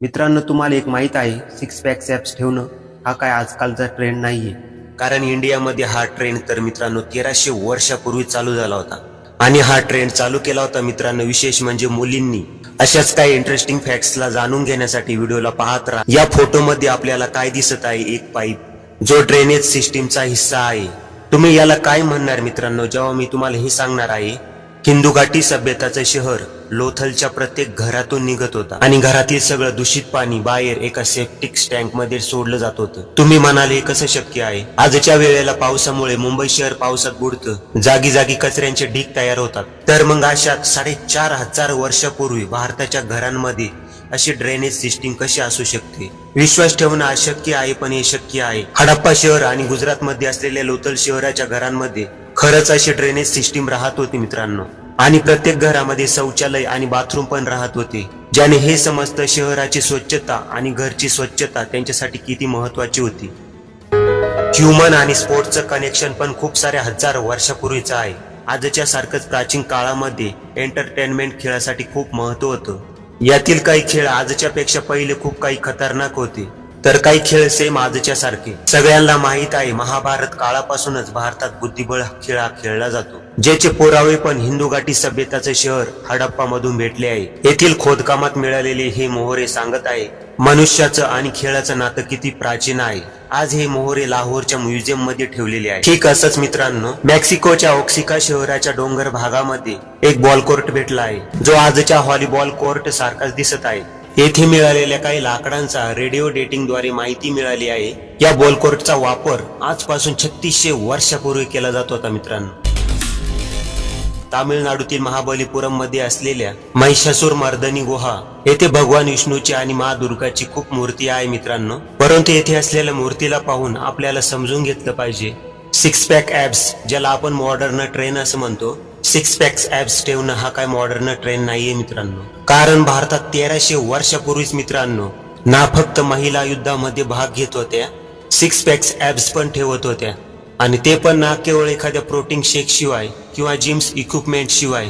मित्रांनो तुम्हाला एक माहीत आहे सिक्स पॅक्स सॅप्स ठेवणं हा काय आजकालचा ट्रेंड नाहीये. कारण इंडियामध्ये हा ट्रेंड तर मित्रांनो तेराशे वर्षापूर्वी चालू झाला होता. आणि हा ट्रेंड चालू केला होता मित्रांनो विशेष म्हणजे मुलींनी. अशाच काही इंटरेस्टिंग फॅक्ट्सला जाणून घेण्यासाठी व्हिडिओला पाहत राहा. या फोटोमध्ये आपल्याला काय दिसत आहे एक पाईप. जो ड्रेनेज सिस्टीमचा हिस्सा आहे. तुम्ही याला काय म्हणणार मित्रांनो? जेव्हा मी तुम्हाला हे सांगणार आहे हिंदू घाटी सभ्यताचं शहर लोथलच्या प्रत्येक घरातून निघत होता. आणि घरातील सगळं दूषित पाणी बाहेर एका सेप्टिक टँकमध्ये सोडलं जात होतं. तुम्ही म्हणाले हे कसं शक्य आहे? आजच्या वेळेला पावसामुळे मुंबई शहर पावसात बुडतं. जागी जागी कचऱ्यांचे ढीक तयार होतात. तर मग अशा साडेचार हजार वर्षापूर्वी भारताच्या घरांमध्ये अशी ड्रेनेज सिस्टीम कशी असू शकते? विश्वास ठेवणं अशक्य आहे पण हे शक्य आहे. हडप्पा शहर आणि गुजरात मध्ये असलेल्या लोथल शहराच्या घरांमध्ये खरंच अशी ड्रेनेज सिस्टीम राहत होती मित्रांनो. आणि प्रत्येक घरामध्ये शौचालय आणि बाथरूम पण राहत होते. ज्याने हे समजतं शहराची स्वच्छता आणि घरची स्वच्छता त्यांच्यासाठी किती महत्वाची होती. ह्युमन आणि स्पोर्ट्सचं कनेक्शन पण खूप साऱ्या हजार वर्षापूर्वीचं आहे. आजच्या सारखंच प्राचीन काळामध्ये एंटरटेनमेंट खेळासाठी खूप महत्त्व होतं. यातील काही खेळ आजच्या पेक्षा पहिले खूप काही खतरनाक होते. तर काही खेळ सेम आजच्या सारखे. सगळ्यांना माहीत आहे महाभारत काळापासूनच भारतात बुद्धिबळ खेळ हा खेळला जातो. ज्याचे पुरावे पण हिंदू घाटी सभ्यताचे शहर हडप्पा मधून भेटले आहे. येथील खोदकामात मिळालेले हे मोहरे सांगत आहे मनुष्याचं आणि खेळाचं नातं किती प्राचीन आहे. आज हे मोहरे लाहोरच्या म्युझियममध्ये ठेवलेले आहे. ठीक असंच मित्रांनो मेक्सिकोच्या ऑक्सिका शहराच्या डोंगर भागामध्ये एक बॉल कोर्ट भेटला आहे जो आजच्या व्हॉलीबॉल कोर्ट सारखाच दिसत आहे. येथे मिळालेल्या काही लाकडांचा रेडिओ डेटिंगद्वारे माहिती मिळाली आहे. या बोलकोर्टचा वापर आजपासून छत्तीसशे वर्षापूर्वी केला जात होता मित्रांनो. तामिळनाडूतील महाबलीपुरममध्ये असलेल्या महिषासूर मर्दनी गुहा येथे भगवान विष्णूची आणि मा दुर्गाची खूप मूर्ती आहे मित्रांनो. परंतु येथे असलेल्या मूर्तीला पाहून आपल्याला समजून घेतलं पाहिजे. सिक्स पॅक ऍप्स ज्याला आपण मॉडर्न ट्रेन असं म्हणतो. सिक्स पॅक्स ऍब्स ठेवणं हा काय मॉडर्न ट्रेन नाहीये मित्रांनो. कारण भारतात तेराशे वर्षापूर्वीच मित्रांनो ना फक्त महिला युद्धामध्ये भाग घेत होत्या सिक्स पॅक्स ऍब्स पण ठेवत होत्या. आणि ते पण ना केवळ एखाद्या प्रोटीन शेक शिवाय किंवा जिम्स इक्विपमेंट शिवाय.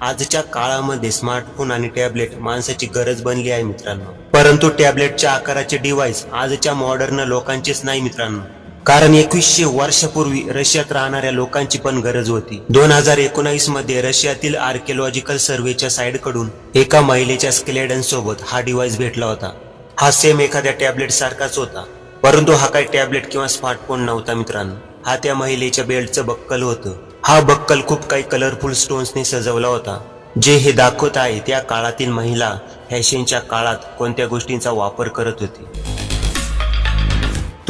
आजच्या काळामध्ये स्मार्टफोन आणि टॅबलेट माणसाची गरज बनली आहे मित्रांनो. परंतु टॅबलेटच्या आकाराचे डिव्हाइस आजच्या मॉडर्न लोकांचेच नाही मित्रांनो. कारण एकवीसशे वर्षापूर्वी रशियात राहणाऱ्या लोकांची पण गरज होती. दोन हजार एकोणावीसमध्ये रशियातील आर्किओलॉजिकल सर्व्हेच्या साइडकडून एका महिलेच्या स्केलेडन सोबत हा डिव्हाइस भेटला होता. हा सेम एखाद्या टॅबलेट सारखाच होता. परंतु हा काही टॅबलेट किंवा स्मार्टफोन नव्हता मित्रांनो. हा त्या महिलेच्या बेल्टचं बक्कल होतं. हा बक्कल खूप काही कलरफुल स्टोन्सने सजवला होता. जे हे दाखवत आहे त्या काळातील महिला फॅशनच्या काळात कोणत्या गोष्टींचा वापर करत होती.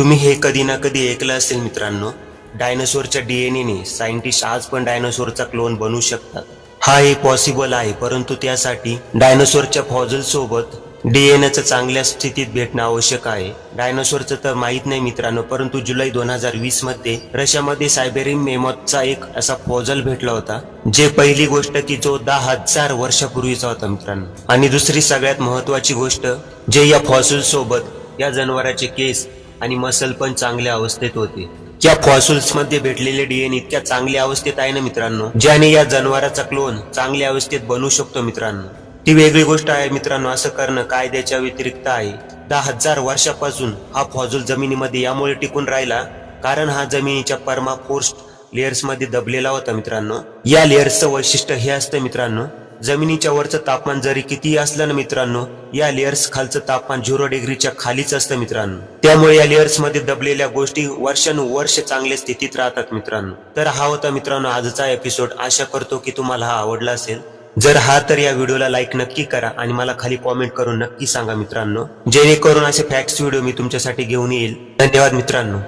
तुम्ही हे कधी ना कधी ऐकलं असेल मित्रांनो डायनासोरच्या डीएनएने सायंटिस्ट आज पण डायनोसोरचा क्लोन बनवू शकतात. हा हे पॉसिबल आहे परंतु त्यासाठी डायनासोरच्या फॉझल सोबत डीएनएचं चांगल्या स्थितीत भेटणं आवश्यक आहे. डायनोसोरचं तर माहीत नाही मित्रांनो परंतु जुलै दोन हजार वीसमध्ये रशियामध्ये सायबेरिन मेमॉथचा एक असा फॉझल भेटला होता जे पहिली गोष्ट की जो दहा हजार वर्षापूर्वीचा होता मित्रांनो. आणि दुसरी सगळ्यात महत्वाची गोष्ट जे या फॉसिल सोबत या जनावराचे केस आणि मसल पण चांगल्या अवस्थेत होते. या फॉसिल्समध्ये भेटलेले डीएन इतक्या चांगल्या अवस्थेत आहे ना मित्रांनो? ज्याने या जनावराचा क्लोन चांगल्या अवस्थेत बनवू शकतो मित्रांनो. ती वेगळी गोष्ट आहे मित्रांनो असं करणं कायद्याच्या व्यतिरिक्त आहे. दहा हजार वर्षापासून हा फॉजूल जमिनीमध्ये यामुळे टिकून राहिला कारण हा जमिनीच्या परमाफोर्स्ट लेयर्समध्ये दबलेला होता मित्रांनो. या लेयर्सचं वैशिष्ट्य हे असतं मित्रांनो जमिनीच्या वरचं तापमान जरी किती असलं ना मित्रांनो या लेयर्स खालचं तापमान झिरो डिग्रीच्या खालीच असतं मित्रांनो. त्यामुळे या लेअर्समध्ये दबलेल्या गोष्टी वर्षानुवर्ष चांगल्या स्थितीत राहतात मित्रांनो. तर हा होता मित्रांनो आजचा एपिसोड आशा करतो की तुम्हाला हा आवडला असेल. जर हा तर या व्हिडिओला लाईक नक्की करा आणि मला खाली कॉमेंट करून नक्की सांगा मित्रांनो. जेणेकरून असे फॅक्ट्स व्हिडिओ मी तुमच्यासाठी घेऊन येईल. धन्यवाद मित्रांनो.